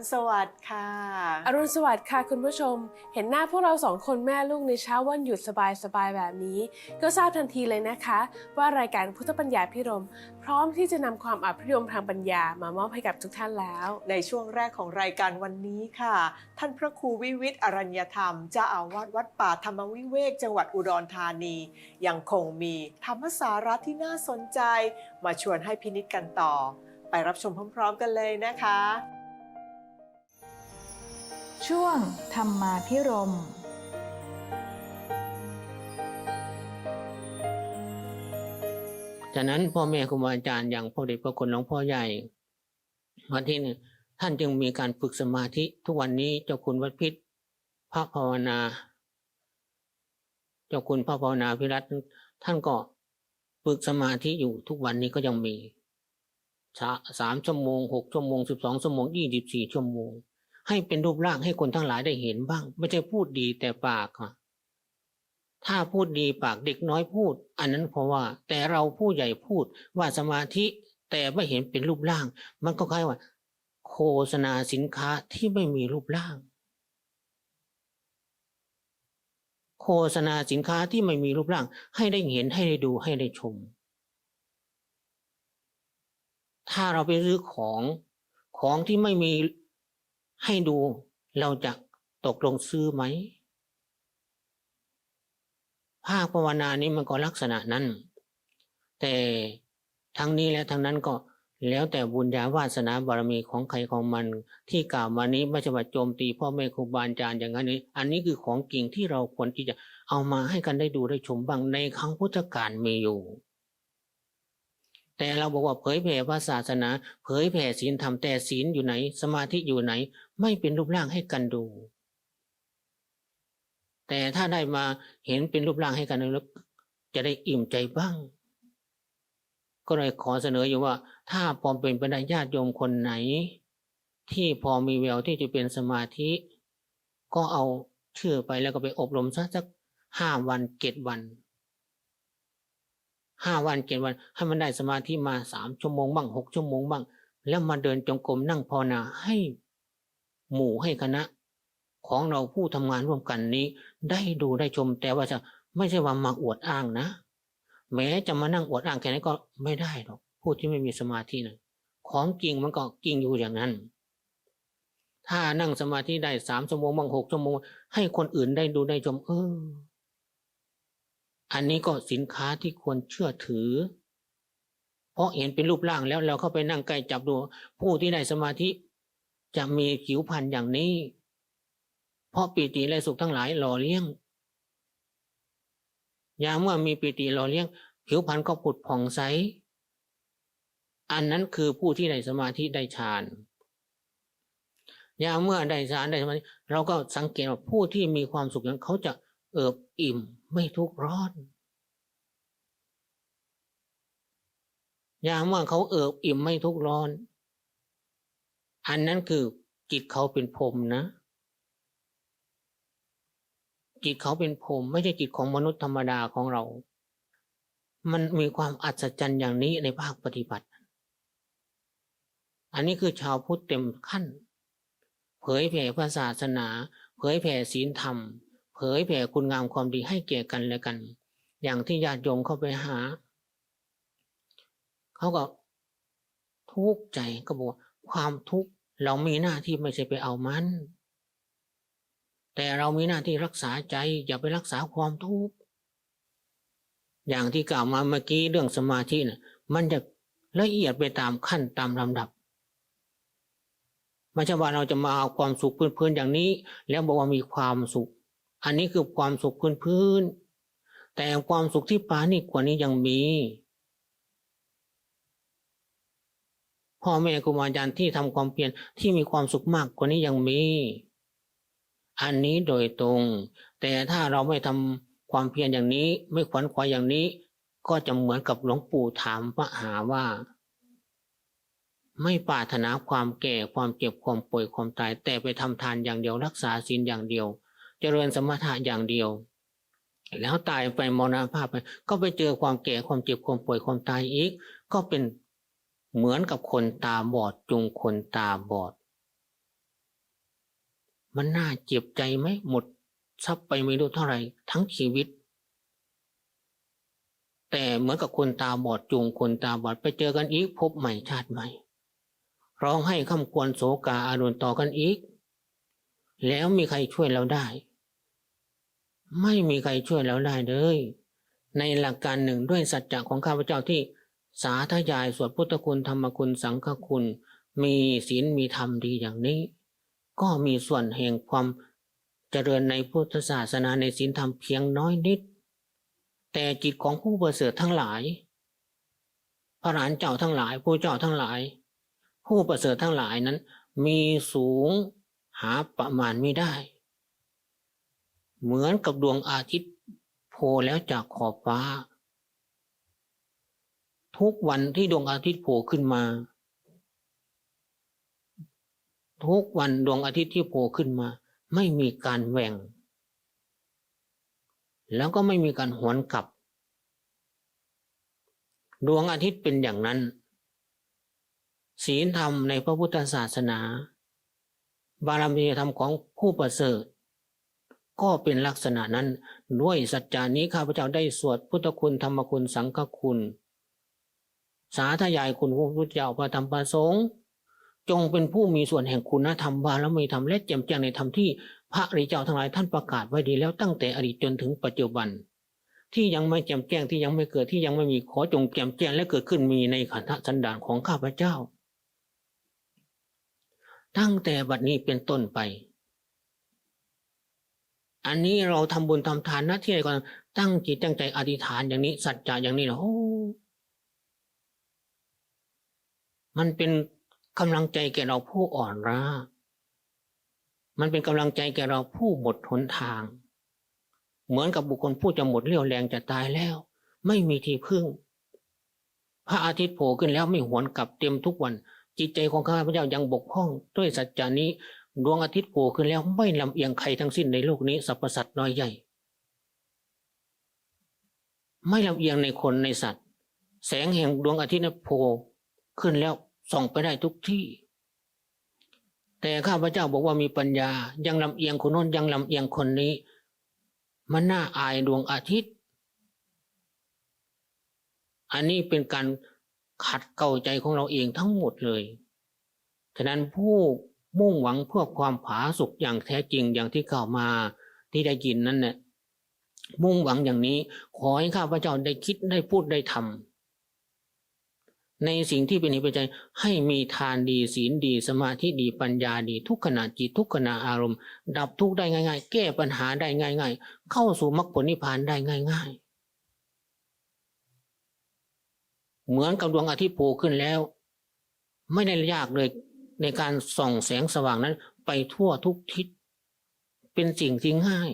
ณสวัสดิ์ค่ะ อรุณสวัสดิ์ค่ะคุณผู้ชม เห็นหน้าพวกเราสองคนแม่ลูกในเช้าวันหยุดสบายๆแบบนี้ ก็ทราบทันทีเลยนะคะ ว่ารายการพุทธปัญญาพิรม พร้อมที่จะนำความอัพยมทางปัญญามามอบให้กับทุกท่านแล้ว ในช่วงแรกของรายการวันนี้ค่ะ ท่านพระครูวิวิทย์อรัญญธรรมเจ้าอาวาสวัดป่าธรรมวิเวกจังหวัดอุดรธานี ยังคงมีธรรมสาระที่น่าสนใจ มาชวนให้พินิจกันต่อ ไปรับชมพร้อม ๆ กันเลยนะคะ ช่วงธรรมาพิรมฉะนั้นพ่อแม่ครูบาอาจารย์อย่างพ่อเด็กพระคุณหลวงพ่อใหญ่วันที่หนึ่งท่านจึงมีการฝึกสมาธิทุกวันนี้เจ้าคุณวัดพิษพระภาวนา เจ้าคุณพระภาวนาพิรัตท่านก็ฝึกสมาธิอยู่ทุกวันนี้ก็ยังมีสาสามชั่วโมงหกชั่วโมงสิบสองชั่วโมงยี่สิบสี่ชั่วโมง ให้เป็นรูปร่างให้คนทั้งหลายได้เห็นบ้าง ไม่ใช่พูดดีแต่ปากอะถ้าพูดดีปากเด็กน้อยพูด อันนั้นเพราะว่า แต่เราผู้ใหญ่พูดว่าสมาธิแต่ไม่เห็นเป็นรูปร่าง มันก็คล้ายว่า โฆษณาสินค้าที่ไม่มีรูปร่าง โฆษณาสินค้าที่ไม่มีรูปร่าง ให้ได้เห็นให้ได้ดูให้ได้ชม ถ้าเราไปซื้อของของที่ไม่มี ให้ดูเราจะตกลงซื้อไหม ภาคภาวนานี้มันก็ลักษณะนั้น แต่ทั้งนี้และทั้งนั้นก็แล้วแต่บุญญาวาสนาบารมีของใครของมัน ที่กล่าวมานี้ไม่ใช่ว่าโจมตีพ่อแม่ครูบาอาจารย์อย่างนั้นนี้ อันนี้คือของจริงที่เราควรที่จะเอามาให้กันได้ดูได้ชมบ้างในครั้งพุทธกาลมีอยู่ แต่เราบอกว่าเผยแผ่พระศาสนา เผยแผ่ศีลธรรมแต่ศีลอยู่ไหน สมาธิอยู่ไหน ไม่เป็นรูปร่างให้กันดู แต่ถ้าได้มาเห็นเป็นรูปร่างให้กันแล้วจะได้อิ่มใจบ้าง ก็เลยขอเสนออยู่ว่า ถ้าพอเป็นไปได้ญาติโยมคนไหน ที่พอมีแววที่จะเป็นสมาธิ ก็เอาชื่อไปแล้วก็ไปอบรมสักสักห้าวันเจ็ดวัน ห้าวันเจ็ดวัน ให้มันได้สมาธิมาสามชั่วโมงบ้างหกชั่วโมงบ้าง แล้วมาเดินจงกรมนั่งภาวนาให้หมู่ให้คณะ ของเราผู้ทำงานร่วมกันนี้ ได้ดูได้ชมแต่ว่าจะไม่ใช่ว่ามาอวดอ้างนะ แม้จะมานั่งอวดอ้างแค่นั้นก็ไม่ได้หรอกผู้ที่ไม่มีสมาธินะของจริงมันก็จริงอยู่อย่างนั้น ถ้านั่งสมาธิได้สามชั่วโมงบางหกชั่วโมง ให้คนอื่นได้ดูได้ชมเออ อันนี้ก็สินค้าที่ควรเชื่อถือ เพราะเห็นเป็นรูปร่างแล้วเราเข้าไปนั่งใกล้จับดู ผู้ที่ได้สมาธิจะมีผิวพรรณอย่างนี้ เพราะปีติและสุขทั้งหลายหล่อเลี้ยงยามเมื่อมีปีติหล่อเลี้ยง ผิวพรรณก็ผุดผ่องใส อันนั้นคือผู้ที่ได้สมาธิได้ฌานยามเมื่อได้ฌานได้สมาธิเราก็สังเกตว่าผู้ที่มีความสุขนั้นเขาจะเอิบอิ่ม ไม่ทุกข์ร้อน ยามเมื่อเขาเอิบอิ่มไม่ทุกข์ร้อน อันนั้นคือจิตเขาเป็นพรมนะ จิตเขาเป็นพรมไม่ใช่จิตของมนุษย์ธรรมดาของเรา มันมีความอัศจรรย์อย่างนี้ในภาคปฏิบัติ อันนี้คือชาวพุทธเต็มขั้น เผยแผ่พระศาสนา เผยแผ่ศีลธรรม ผยแผ่คุณงามความดีให้แก่กันและกัน อย่างที่ญาติโยมเข้าไปหา เขาก็ทุกข์ใจก็บอกว่าความทุกข์เรามีหน้าที่ไม่ใช่ไปเอามัน แต่เรามีหน้าที่รักษาใจอย่าไปรักษาความทุกข์อย่างที่กล่าวมาเมื่อกี้เรื่องสมาธินะ่ะมันจะละเอียดไปตามขั้นตามลำดับไม่ใช่ว่าเราจะมาเอาความสุขพื้นๆอย่างนี้ แล้วบอกว่ามีความสุข อันนี้คือความสุขพื้นๆแต่ความสุขที่ปานี่กว่านี้ยังมี พ่อแม่ครูบาอาจารย์ที่ทำความเพียรที่มีความสุขมากกว่านี้ยังมี อันนี้โดยตรง แต่ถ้าเราไม่ทำความเพียรอย่างนี้ ไม่ขวนขวายอย่างนี้ ก็จะเหมือนกับหลวงปู่ถามพระหาว่าไม่ปรารถนาความแก่ความเจ็บความป่วยความตาย แต่ไปทำทานอย่างเดียวรักษาศีลอย่างเดียว เจริญสมถะอย่างเดียว แล้วตายไปมรณภาพไป ก็ไปเจอความแก่ความเจ็บความป่วยความตายอีก ก็เป็นเหมือนกับคนตาบอดจุงคนตาบอด มันน่าเจ็บใจไหมหมดทรัพย์ไปไม่รู้เท่าไหร่ทั้งชีวิต แต่เหมือนกับคนตาบอดจูงคนตาบอดไปเจอกันอีกพบใหม่ชาติใหม่ร้องให้คำควรโศกาอารุณต่อกันอีก แล้วมีใครช่วยเราได้ ไม่มีใครช่วยเราได้เลย ในหลักการหนึ่งด้วยสัจจะของข้าพเจ้าที่สาธยายสวดพุทธคุณธรรมคุณสังฆคุณ มีศีลมีธรรมดีอย่างนี้ ก็มีส่วนแห่งความเจริญในพุทธศาสนาในศีลธรรมเพียงน้อยนิด แต่จิตของผู้ประเสริฐทั้งหลาย พระหลานเจ้าทั้งหลายผู้เจ้าทั้งหลาย ผู้ประเสริฐทั้งหลายนั้น มีสูงหาประมาณไม่ได้ เหมือนกับดวงอาทิตย์โผล่แล้วจากขอบฟ้า ทุกวันที่ดวงอาทิตย์โผล่ขึ้นมา ทุกวันดวงอาทิตย์ที่โผล่ขึ้นมา ไม่มีการแหว่ง แล้วก็ไม่มีการหวนกลับ ดวงอาทิตย์เป็นอย่างนั้นศีลธรรมในพระพุทธศาสนา บารมีธรรมของผู้ประเสริฐ ก็เป็นลักษณะนั้น ด้วยสัจจานี้ข้าพเจ้าได้สวดพุทธคุณธรรมคุณสังฆคุณ สาธยายคุณพระพุทธเจ้าพระธรรมประสงค์จงเป็นผู้มีส่วนแห่งคุณธรรมบารมีธรรมและแจ่มแจ้งในธรรมที่พระริเจ้าทั้งหลายท่านประกาศไว้ดีแล้วตั้งแต่อดีตจนถึงปัจจุบัน ที่ยังไม่แจ่มแจ้งที่ยังไม่เกิดที่ยังไม่มีขอจงแจ่มแจ้งและเกิดขึ้นมีในขันธสันดานของข้าพเจ้า ตั้งแต่บัดนี้เป็นต้นไป อันนี้เราทำบุญทำทานหน้าที่อะไรก่อนตั้งจิตตั้งใจอธิษฐานอย่างนี้ สัจจะอย่างนี้นะโอ้มันเป็นกำลังใจแก่เราผู้อ่อนล้ามันเป็นกำลังใจแก่เราผู้หมดหนทาง เหมือนกับบุคคลผู้จะหมดเรี่ยวแรงจะตายแล้ว ไม่มีที่พึ่ง พระอาทิตย์โผล่ขึ้นแล้วไม่หวนกลับเต็มทุกวัน จิตใจของข้าพเจ้ายังบกพร่อง ด้วยสัจจานี้ ดวงอาทิตย์โผล่ขึ้นแล้วไม่ลำเอียงใครทั้งสิ้นในโลกนี้สรรพสัตว์น้อยใหญ่ ไม่ลำเอียงในคนในสัตว์ แสงแห่งดวงอาทิตย์นั้นโผล่ขึ้นแล้วส่องไปได้ทุกที่ แต่ข้าพเจ้าบอกว่ามีปัญญายังลำเอียงคนโน้นยังลำเอียงคนนี้ มันน่าอายดวงอาทิตย์ อันนี้เป็นการขัดเกลาใจของเราเองทั้งหมดเลย ฉะนั้นผู้ มุ่งหวังเพื่อความผาสุกอย่างแท้จริงอย่างที่กล่าวมาที่ได้ยินนั้นเนี่ยมุ่งหวังอย่างนี้ ขอให้ข้าพเจ้าได้คิดได้พูดได้ทำในสิ่งที่เป็นเหตุปัจจัยให้มีทานดีศีลดีสมาธิดีปัญญาดี ทุกขณะจิตทุกขณะอารมณ์ ดับทุกข์ได้ง่าย ๆ แก้ปัญหาได้ง่าย ๆ เข้าสู่มรรคผลนิพพานได้ง่าย ๆ เหมือนกับดวงอาทิตย์โผล่ขึ้นแล้ว ไม่ได้ยากเลย ในการส่องแสงสว่างนั้น ไปทั่วทุกทิศ เป็นสิ่งที่ง่าย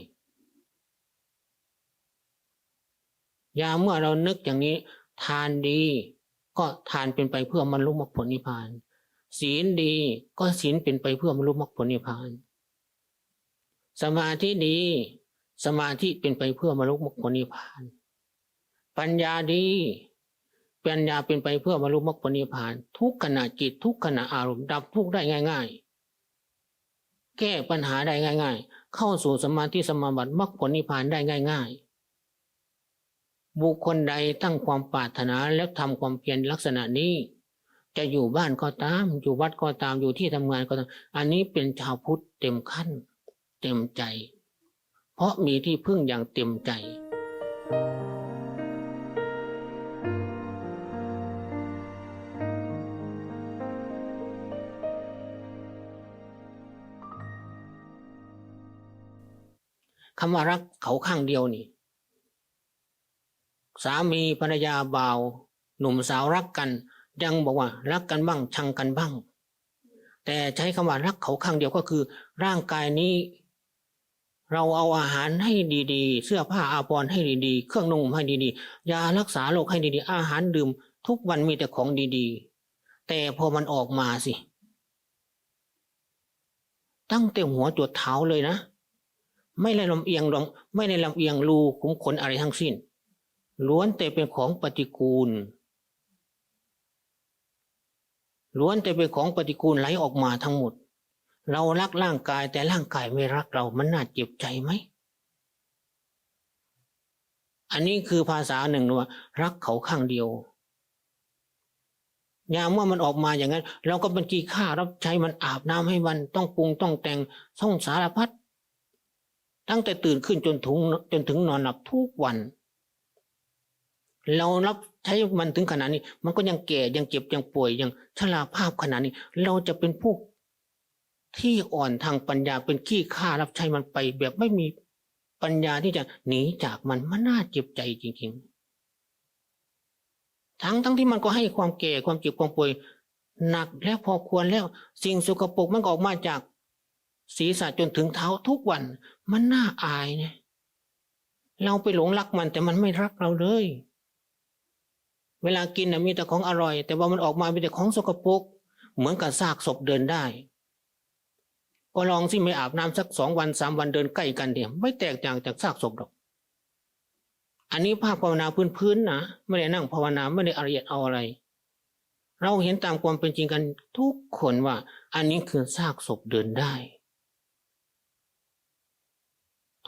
ยามเมื่อเรานึกอย่างนี้ ทานดี ก็ทานเป็นไปเพื่อบรรลุมรรคผลนิพพาน ศีลดีก็ศีลเป็นไปเพื่อบรรลุมรรคผลนิพพาน สมาธิดี สมาธิเป็นไปเพื่อบรรลุมรรคผลนิพพาน ปัญญาดี ปัญญาเป็นไปเพื่อบรรลุมรรคผลนิพพาน ทุกขณะจิตทุกขณะอารมณ์ดับทุกได้ง่าย ๆ แก้ปัญหาได้ง่าย ๆ เข้าสู่สมาธิสมาบัติมรรคผลนิพพานได้ง่าย ๆ บุคคลใดตั้งความปรารถนาและทำความเพียรลักษณะนี้ จะอยู่บ้านก็ตาม อยู่วัดก็ตามอยู่ที่ทำงานก็ตามอันนี้เป็นชาวพุทธเต็มขั้น เต็มใจ เพราะมีที่พึ่งอย่างเต็มใจ คำว่ารักเขาข้างเดียวนี่ สามีภรรยาบ่าว หนุ่มสาวรักกัน ยังบอกว่า รักกันบ้าง ชังกันบ้าง แต่ใช้คำว่ารักเขาข้างเดียวก็คือ ร่างกายนี้ เราเอาอาหารให้ดีๆ เสื้อผ้าอาภรณ์ให้ดีๆ เครื่องนุ่งให้ดีๆยารักษาโรคให้ดีๆ อาหารดื่ม ทุกวันมีแต่ของดีๆ แต่พอมันออกมาสิตั้งแต่หัวจดเท้าเลยนะ ไม่ได้ลำเอียงลงไม่ได้ลำเอียงรูขุมขนอะไรทั้งสิ้น ล้วนแต่เป็นของปฏิกูล ล้วนแต่เป็นของปฏิกูลไหลออกมาทั้งหมด เรารักร่างกายแต่ร่างกายไม่รักเรามันน่าเจ็บใจไหม อันนี้คือภาษาหนึ่งว่ารักเขาข้างเดียวยามเมื่อมันออกมาอย่างนั้น เราก็บัญชีค่ารับใช้มันอาบน้ำให้มันต้องปรุงต้องแต่งส่องสารพัด ตั้งแต่ตื่นขึ้นจนถึงจนถึงนอนหลับทุกวัน เรารับใช้มันถึงขนาดนี้ มันก็ยังแก่ยังเจ็บยังป่วยยังชราภาพขนาดนี้ เราจะเป็นผู้ที่อ่อนทางปัญญาเป็นขี้ข้ารับใช้มันไปแบบไม่มีปัญญาที่จะหนีจากมันมันน่าเจ็บใจจริงๆ ทั้งทั้งที่มันก็ให้ความแก่ความเจ็บความป่วยหนักและพอควรแล้วสิ่งสกปรกมันก็ออกมาจาก ศีรษะจนถึงเท้าทุกวัน มันน่าอายเนี่ยเราไปหลงรักมันแต่มันไม่รักเราเลย เวลากินนะมีแต่ของอร่อย แต่ว่ามันออกมามีแต่ของสกปรกเหมือนกับซากศพเดินได้ ก็ลองสิไม่อาบน้ำสักสองวันสามวันเดินใกล้กันเดียวไม่แตกต่างจากซากศพหรอก อันนี้ภาพภาวนาพื้นๆนะไม่ได้นั่งภาวนาไม่ได้ละเอียดเอาอะไร เราเห็นตามความเป็นจริงกันทุกคนว่า อันนี้คือซากศพเดินได้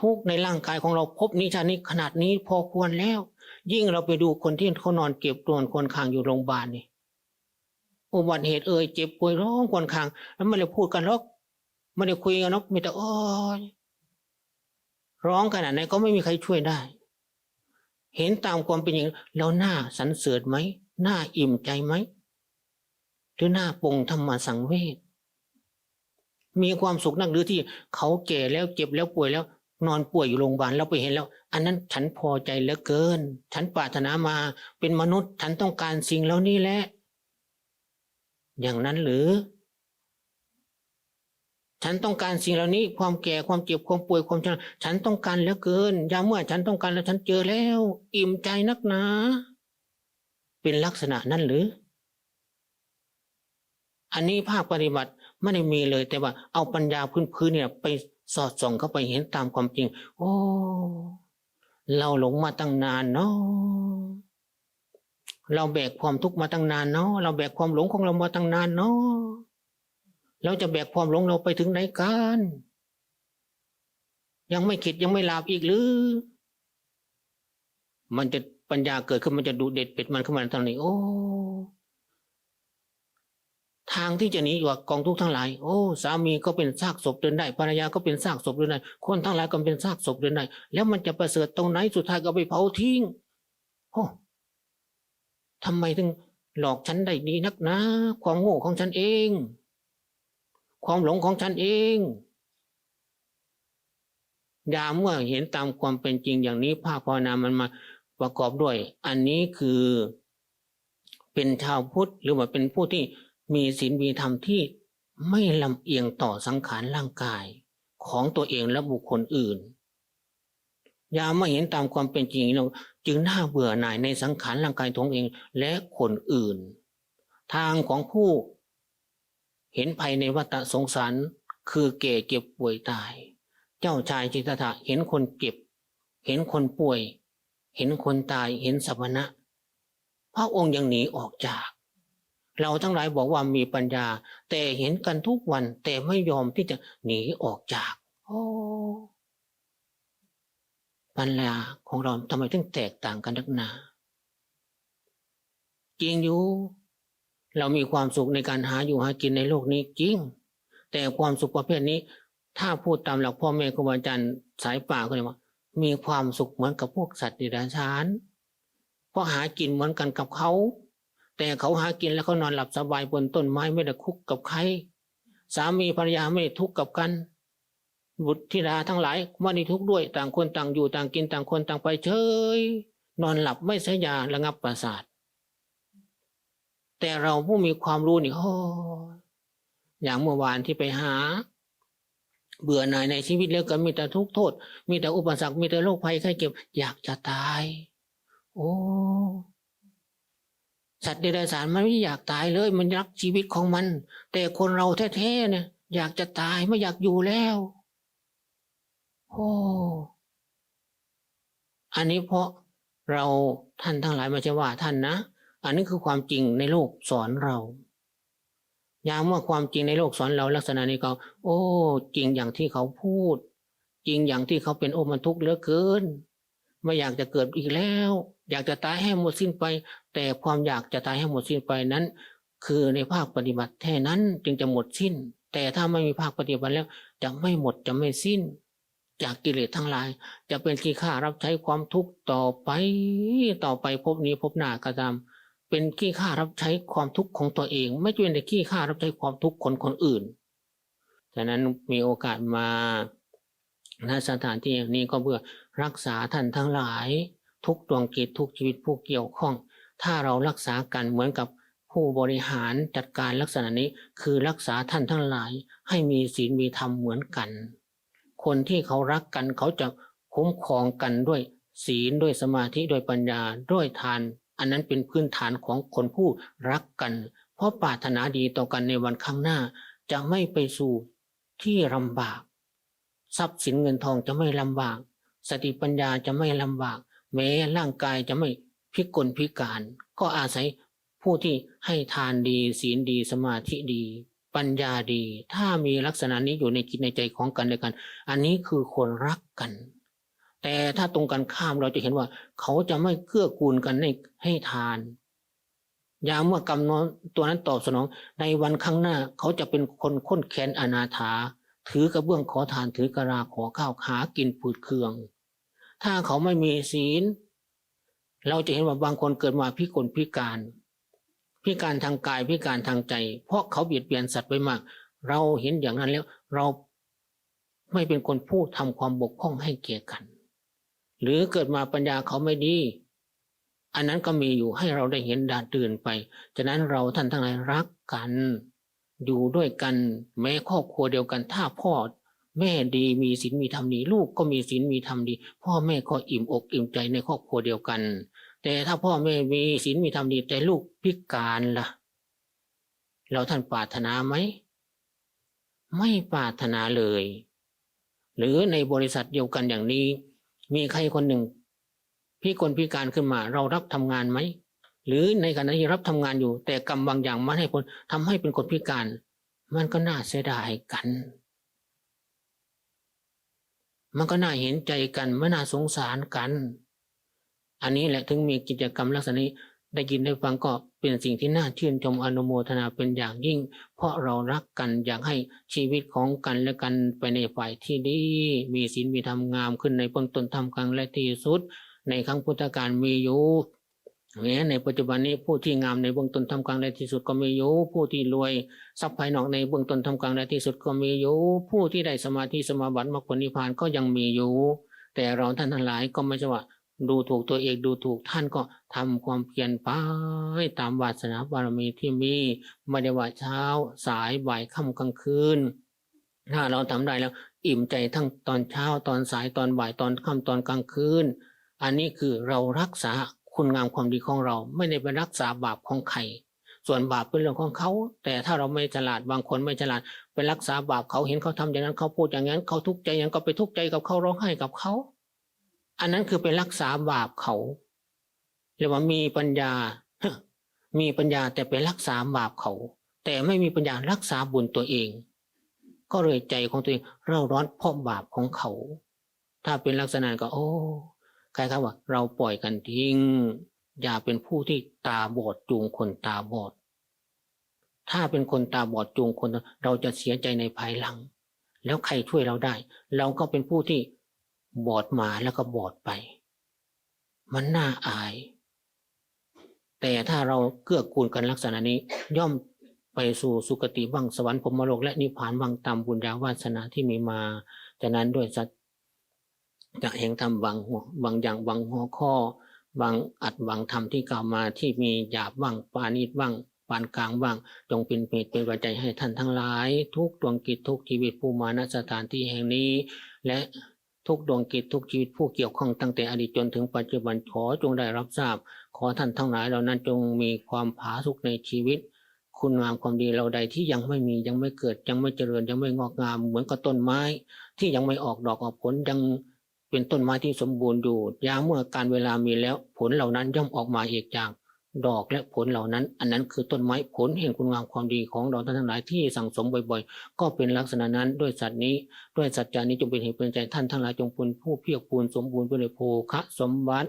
ทุกข์ในร่างกายของเราพบนิชานี้ขนาดนี้พอควรแล้ว ยิ่งเราไปดูคนที่เขานอนเก็บตัวคนคางอยู่โรงพยาบาลนี่อุบัติเหตุเอ่ยเจ็บป่วยร้องคนคาง แล้วไม่ได้พูดกันหรอกไม่ได้คุยกันหรอกมีแต่โอ้ยร้องขนาดไหนก็ไม่มีใครช่วยได้ เห็นตามความเป็นจริงแล้วหน้าสันเสริญไหมหน้าอิ่มใจไหมหรือหน้าปงธรรมสังเวชมีความสุขนักหรือที่เขาแก่แล้วเจ็บแล้วป่วยแล้ว นอนป่วยอยู่โรงพยาบาลเราไปเห็นแล้ว อันนั้นฉันพอใจเหลือเกิน ฉันปรารถนามาเป็นมนุษย์ ฉันต้องการสิ่งเหล่านี้แหละ อย่างนั้นหรือ ฉันต้องการสิ่งเหล่านี้ ความแก่ความเจ็บความป่วยความชราฉันต้องการเหลือเกินยามเมื่อฉันต้องการแล้วฉันเจอแล้ว อิ่มใจนักหนาเป็นลักษณะนั้นหรือ อันนี้ภาคปฏิบัติไม่ได้มีเลยแต่ว่าเอาปัญญาพื้นๆเนี่ยไป สอดส่องเข้าไปเห็นตามความจริง โอ้ เราหลงมาตั้งนานเนาะเราแบกความทุกข์มาตั้งนานเนาะเราแบกความหลงของเรามาตั้งนานเนาะเราจะแบกความหลงเราไปถึงไหนกันยังไม่คิดยังไม่ลาบอีกหรือ มันจะปัญญาเกิดขึ้นมันจะดูเด็ดเป็ดมันขึ้นมาทางนี้โอ้ ทางที่จะหนีจากกองทุกข์ทั้งหลาย โอ้ สามีก็เป็นซากศพเดินได้ภรรยาก็เป็นซากศพเดินได้ คนทั้งหลายก็เป็นซากศพเดินได้ แล้วมันจะประเสริฐตรงไหนสุดท้ายก็ไปเผาทิ้งโอ้ทำไมถึงหลอกฉันได้ดีนักนะ ความโง่ของฉันเอง ความหลงของฉันเองยามเมื่อเห็นตามความเป็นจริงอย่างนี้ภาคภาวนามันมาประกอบด้วย อันนี้คือเป็นชาวพุทธหรือว่าเป็นผู้ที่ มีศีลมีธรรมที่ไม่ลำเอียงต่อสังขารร่างกายของตัวเองและบุคคลอื่นยามมาเห็นตามความเป็นจริงเราจึงน่าเบื่อหน่ายในสังขารร่างกายของเองและคนอื่น ทางของผู้ เห็นภัยในวัฏสงสารคือแก่เก็บป่วยตาย เจ้าชายจิตตะเห็นคนเก็บ เห็นคนป่วย เห็นคนตายเห็นสัพนะพระองค์ยังหนีออกจาก เราทั้งหลายบอกว่ามีปัญญา แต่เห็นกันทุกวัน แต่ไม่ยอมที่จะหนีออกจาก โอ้ปัญญาของเราทำไมถึงแตกต่างกันนักหนาจริงอยู่ เรามีความสุขในการหาอยู่หากินในโลกนี้จริง แต่ความสุขประเภทนี้ ถ้าพูดตามหลักพ่อแม่ครูบาอาจารย์สายป่าก็เลยว่ามีความสุขเหมือนกับพวกสัตว์ดิรัจฉานเพราะหากินเหมือนกันกับเขา แต่เขาหากินแล้วเขานอนหลับสบายบนต้นไม้ไม่ได้คุกกับใคร สามีภรรยาไม่ได้ทุกข์กับกัน บุตรธิดาทั้งหลายไม่ได้ทุกข์ด้วยต่างคนต่างอยู่ต่างกินต่างคนต่างไปเฉยนอนหลับไม่ใช้ยาระงับประสาท แต่เราผู้มีความรู้นี่โอ้อย่างเมื่อวานที่ไปหา เบื่อหน่ายในชีวิตแล้วก็มีแต่ทุกข์โทษ มีแต่อุปสรรคมีแต่โรคภัยไข้เจ็บอยากจะตาย โอ้ สัตว์เดรัจฉานมันไม่อยากตายเลย มันรักชีวิตของมัน แต่คนเราแท้ๆเนี่ย อยากจะตายไม่อยากอยู่แล้วโอ้อันนี้เพราะเราท่านทั้งหลายม่ใช่ว่าท่านนะ อันนี้คือความจริงในโลกสอนเรายามเมื่อความจริงในโลกสอนเราลักษณะนี้ก็โอ้ จริงอย่างที่เขาพูด จริงอย่างที่เขาเป็นโอมันทุกข์เหลือเกิน ไม่อยากจะเกิดอีกแล้ว อยากจะตายให้หมดสิ้นไป แต่ความอยากจะตายให้หมดสิ้นไปนั้น คือในภาคปฏิบัติแท่นั้นจึงจะหมดสิ้น แต่ถ้าไม่มีภาคปฏิบัติแล้ว จะไม่หมดจะไม่สิ้น จากกิเลสทั้งหลาย จะเป็นที่ข้ารับใช้ความทุกข์ต่อไปต่อไปพบนี้พบหน้าก็ตามเป็นขี้ข้ารับใช้ความทุกข์ของตัวเอง ไม่เป็นแต่ขี้ข้ารับใช้ความทุกข์คนคนอื่นฉะนั้นมีโอกาสมาณสถานที่อย่างนี้ก็เพื่อ รักษาท่านทั้งหลาย ทุกดวงจิตทุกชีวิตผู้เกี่ยวข้อง ถ้าเรารักษากันเหมือนกับผู้บริหารจัดการลักษณะนี้คือรักษาท่านทั้งหลาย ให้มีศีลมีธรรมเหมือนกัน คนที่เขารักกันเขาจะคุ้มครองกันด้วยศีลด้วยสมาธิด้วยปัญญาด้วยทาน อันนั้นเป็นพื้นฐานของคนผู้รักกัน เพราะปรารถนาดีต่อกันในวันข้างหน้า จะไม่ไปสู่ที่ลำบาก ทรัพย์สินเงินทองจะไม่ลำบาก สติปัญญาจะไม่ลำบาก แม้ร่างกายจะไม่พิกลพิการ ก็อาศัยผู้ที่ให้ทานดีศีลดีสมาธิดี ปัญญาดี ถ้ามีลักษณะนี้อยู่ในจิตในใจของกันและกัน อันนี้คือคนรักกัน แต่ถ้าตรงกันข้ามเราจะเห็นว่า เขาจะไม่เกื้อกูลกันให้ให้ทานยามเมื่อกรรมนั้นตัวนั้นตอบสนอง ในวันข้างหน้าเขาจะเป็นคนค้นแค้นอนาถา ถือกระเบื้องขอทานถือกระลาขอข้าวหากินผืดเคือง ถ้าเขาไม่มีศีล เราจะเห็นว่าบางคนเกิดมาพิกลพิการ พิการทางกายพิการทางใจ เพราะเขาเบียดเบียนสัตว์ไปมาก เราเห็นอย่างนั้นแล้ว เราไม่เป็นคนพูดทำความบกพร่องให้เกียรติกัน หรือเกิดมาปัญญาเขาไม่ดี อันนั้นก็มีอยู่ให้เราได้เห็นดาตื่นไปฉะนั้นเราท่านทั้งหลายรักกัน อยู่ด้วยกัน แม้ครอบครัวเดียวกันถ้าพ่อ แม่ดีมีศีลมีธรรมดีลูกก็มีศีลมีธรรมดี พ่อแม่ก็อิ่มอกอิ่มใจในครอบครัวเดียวกัน แต่ถ้าพ่อแม่มีศีลมีธรรมดี แต่ลูกพิการล่ะ เราท่านปรารถนาไหมไม่ปรารถนาเลย หรือในบริษัทเดียวกันอย่างนี้ มีใครคนหนึ่งพิกลพิการขึ้นมาเรารับทำงานไหมหรือในขณะที่รับทำงานอยู่ แต่กรรมบางอย่างมันให้ผลทำให้เป็นคนพิการ มันก็น่าเสียดายกัน มันก็น่าเห็นใจกันไม่น่าสงสารกัน อันนี้แหละถึงมีกิจกรรมลักษณะนี้ได้ยินได้ฟังก็เป็นสิ่งที่น่าชื่นชมอนุโมทนาเป็นอย่างยิ่ง เพราะเรารักกันอยากให้ชีวิตของกันและกันไปในฝ่ายที่ดี มีศีลมีธรรมงามขึ้นในเบื้องต้นทำกลางและที่สุด ในครั้งพุทธกาลมีอยู่ แม้ในปัจจุบันนี้ผู้ที่งามในเบื้องต้นทำกลางและที่สุดก็มีอยู่ ผู้ที่รวยทรัพย์ภายนอกในเบื้องต้นทำกลางและที่สุดก็มีอยู่ ผู้ที่ได้สมาธิสมาบัติมรรคผลนิพพานก็ยังมีอยู่ แต่เราท่านทั้งหลายก็ไม่ใช่ว่าดูถูกตัวเองดูถูกท่านก็ทำความเพียรไปตามวาสนาบารมีที่มีไม่ได้ว่าเช้าสายบ่ายค่ำกลางคืน ถ้าเราทำได้แล้ว อิ่มใจทั้งตอนเช้าตอนสายตอนบ่ายตอนค่ำตอนกลางคืน อันนี้คือเรารักษา คุณงามความดีของเราไม่ได้ไปรักษาบาปของใครส่วนบาปเป็นเรื่องของเขา แต่ถ้าเราไม่ฉลาดบางคนไม่ฉลาดไปรักษาบาปเขาเห็นเขาทำอย่างนั้นเขาพูดอย่างนั้นเขาทุกข์ใจอย่างนั้นก็ไปทุกข์ใจกับเขาร้องไห้กับเขา อันนั้นคือไปรักษาบาปเขาเรียกว่ามีปัญญา มีปัญญาแต่ไปรักษาบาปเขา แต่ไม่มีปัญญารักษาบุญตัวเอง ก็เลยใจของตัวเองเร่าร้อนเพราะบาปของเขา ถ้าเป็นลักษณะก็โอ้ ครครับว่า เราปล่อยกันทิ้ง อย่าเป็นผู้ที่ตาบอดจูงคนตาบอด ถ้าเป็นคนตาบอดจูงคน เราจะเสียใจในภายหลัง แล้วใครช่วยเราได้ เราก็เป็นผู้ที่บอดมาแล้วก็บอดไป มันน่าอาย แต่ถ้าเราเกื้อกูลกันลักษณะนี้ ย่อมไปสู่สุคติบังสวรรค์พรมโลกและนิพพานบังตามบุญญาวาสนาที่มีมาจากนั้นด้วยสัจ จะแห่งธรรมบางหัวบางอย่างบางหัวข้อบางอัดบางธรรมที่กล่าวมาที่มีหยาบบ้างปานิดบ้างปานกลางบ้าง จงเป็นเหตุเป็นปัจจัยให้ท่านทั้งหลาย ทุกดวงกิจทุกชีวิตผู้มาณสถานที่แห่งนี้ และทุกดวงกิจทุกชีวิตผู้เกี่ยวข้องตั้งแต่อดีตจนถึงปัจจุบันขอจงได้รับทราบ ขอท่านทั้งหลายเหล่านั้นจงมีความผาสุกในชีวิต คุณงามความดีเราใดที่ยังไม่มียังไม่เกิดยังไม่เจริญยังไม่งอกงามเหมือนกับต้นไม้ ที่ยังไม่ออกดอกออกผลยัง เป็นต้นไม้ที่สมบูรณ์อยู่ยามเมื่อการเวลามีแล้ว ผลเหล่านั้นย่อมออกมาเอกจากดอกและผลเหล่านั้น อันนั้นคือต้นไม้ผลแห่งคุณงามความดีของเราท่านทั้งหลายที่สั่งสมบ่อยๆ ก็เป็นลักษณะนั้นด้วยสัตว์นี้ ด้วยสัจจานี้จงเป็นเหตุเป็นใจท่านทั้งหลายจงเป็นผู้เพียรพูนสมบูรณ์ไปด้วยโภคะสมบัติ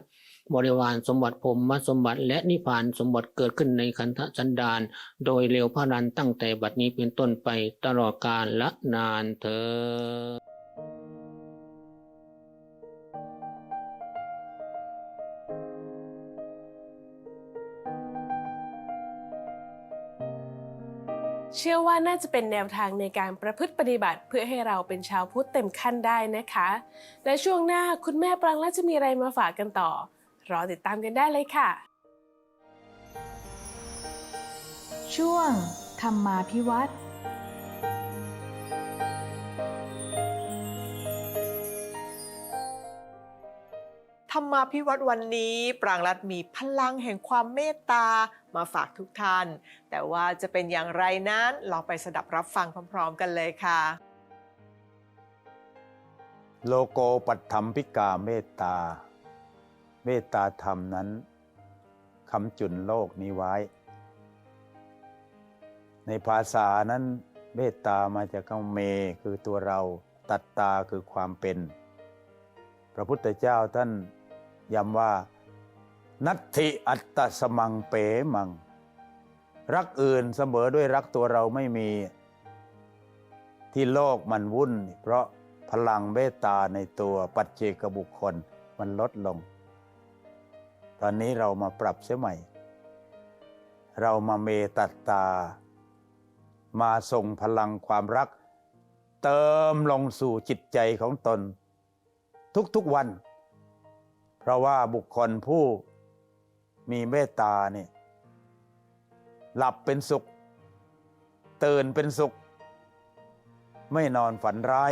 บริวารสมบัติพรมสมบัติและนิพพานสมบัติเกิดขึ้นในขันธสันดาน โดยเร็วพระรันตั้งแต่บัดนี้เป็นต้นไปตลอดกาลละนานเธอ เชื่อว่าน่าจะเป็นแนวทางในการประพฤติปฏิบัติเพื่อให้เราเป็นชาวพุทธเต็มขั้นได้นะคะ และช่วงหน้าคุณแม่ปรางและจะมีอะไรมาฝากกันต่อ รอติดตามกันได้เลยค่ะ ช่วงธรรมาพิวัตร ธรรมาพิวัตรวันนี้ ปรางรัฐมีพลังแห่งความเมตตามาฝากทุกท่าน แต่ว่าจะเป็นอย่างไรนั้นลองไปสดับรับฟังพร้อม ๆ กันเลยค่ะ โลโกปัตถมพิกาเมตตา เมตตาธรรมนั้นคำจุนโลกนี้ไว้ ในภาษานั้นเมตตามาจากคำเมคือตัวเราตัตตาคือความเป็น พระพุทธเจ้าท่าน ย้ำว่า นัตถิอัตตสมังเปมัง รักอื่นเสมอด้วยรักตัวเราไม่มี ที่โลกมันวุ่น เพราะพลังเมตตาในตัวปัจเจกบุคคลมันลดลง ตอนนี้เรามาปรับเสียใหม่ เรามาเมตัตตา มาส่งพลังความรัก เติมลงสู่จิตใจของตน ทุกๆวัน เพราะว่าบุคคลผู้มีเมตตาเนี่ยหลับเป็นสุข ตื่นเป็นสุข ไม่นอนฝันร้าย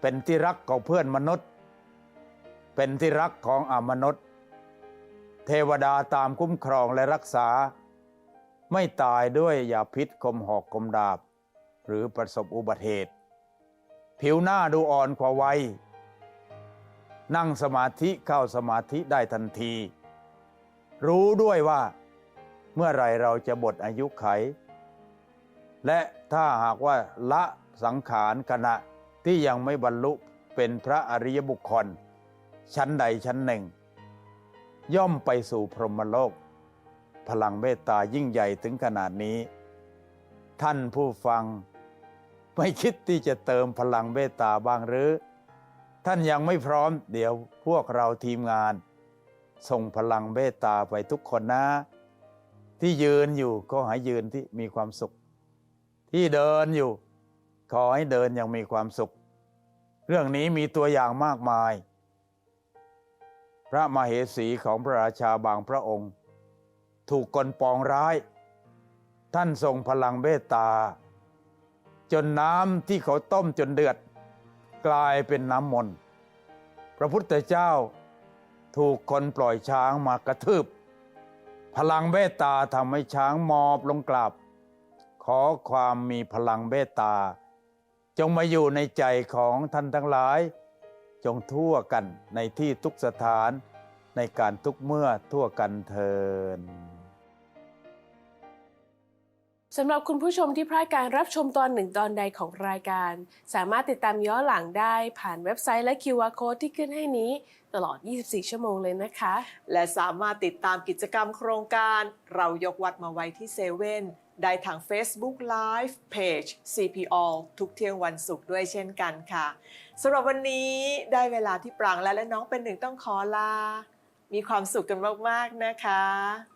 เป็นที่รักของเพื่อนมนุษย์ เป็นที่รักของอมนุษย์ เทวดาตามคุ้มครองและรักษา ไม่ตายด้วยยาพิษคมหอกคมดาบ หรือประสบอุบัติเหตุ ผิวหน้าดูอ่อนกว่าวัย นั่งสมาธิเข้าสมาธิได้ทันที รู้ด้วยว่าเมื่อไรเราจะบทอายุไข และถ้าหากว่าละสังขารขณะที่ยังไม่บรรลุเป็นพระอริยบุคคล ชั้นใดชั้นหนึ่ง ย่อมไปสู่พรหมโลก พลังเมตตายิ่งใหญ่ถึงขนาดนี้ ท่านผู้ฟัง ไม่คิดที่จะเติมพลังเมตตาบ้างหรือ ท่านยังไม่พร้อม เดี๋ยวพวกเราทีมงาน ส่งพลังเมตตาไปทุกคนนะ ที่ยืนอยู่ก็ให้ยืนที่มีความสุข ที่เดินอยู่ ขอให้เดินย่างมีความสุข เรื่องนี้มีตัวอย่างมากมาย พระมเหสีของพระราชาบางพระองค์ ถูกกลปองร้าย ท่านทรงพลังเมตตา จนน้ำที่เขาต้มจนเดือด กลายเป็นน้ำมนต์พระพุทธเจ้าถูกคนปล่อยช้างมากระทืบ พลังเมตตาทำให้ช้างมอบลงกราบ ขอความมีพลังเมตตา จงมาอยู่ในใจของท่านทั้งหลาย จงทั่วกันในที่ทุกสถานในการทุกเมื่อทั่วกันเทิน สำหรับคุณผู้ชมที่พลาดการรับชมตอนหนึ่งตอนใดของรายการ สามารถติดตามย้อนหลังได้ผ่านเว็บไซต์และ QR Code ที่ขึ้นให้นี้ ตลอด 24 ชั่วโมงเลยนะคะ และสามารถติดตามกิจกรรมโครงการเรายกวัดมาไว้ที่เซเว่นได้ทาง Facebook Live Page CPO ทุกเที่ยงวันศุกร์ด้วยเช่นกันค่ะสำหรับวันนี้ได้เวลาที่ปรางและและน้องเป็นหนึ่งต้องขอลา มีความสุขกันมาก ๆ นะคะ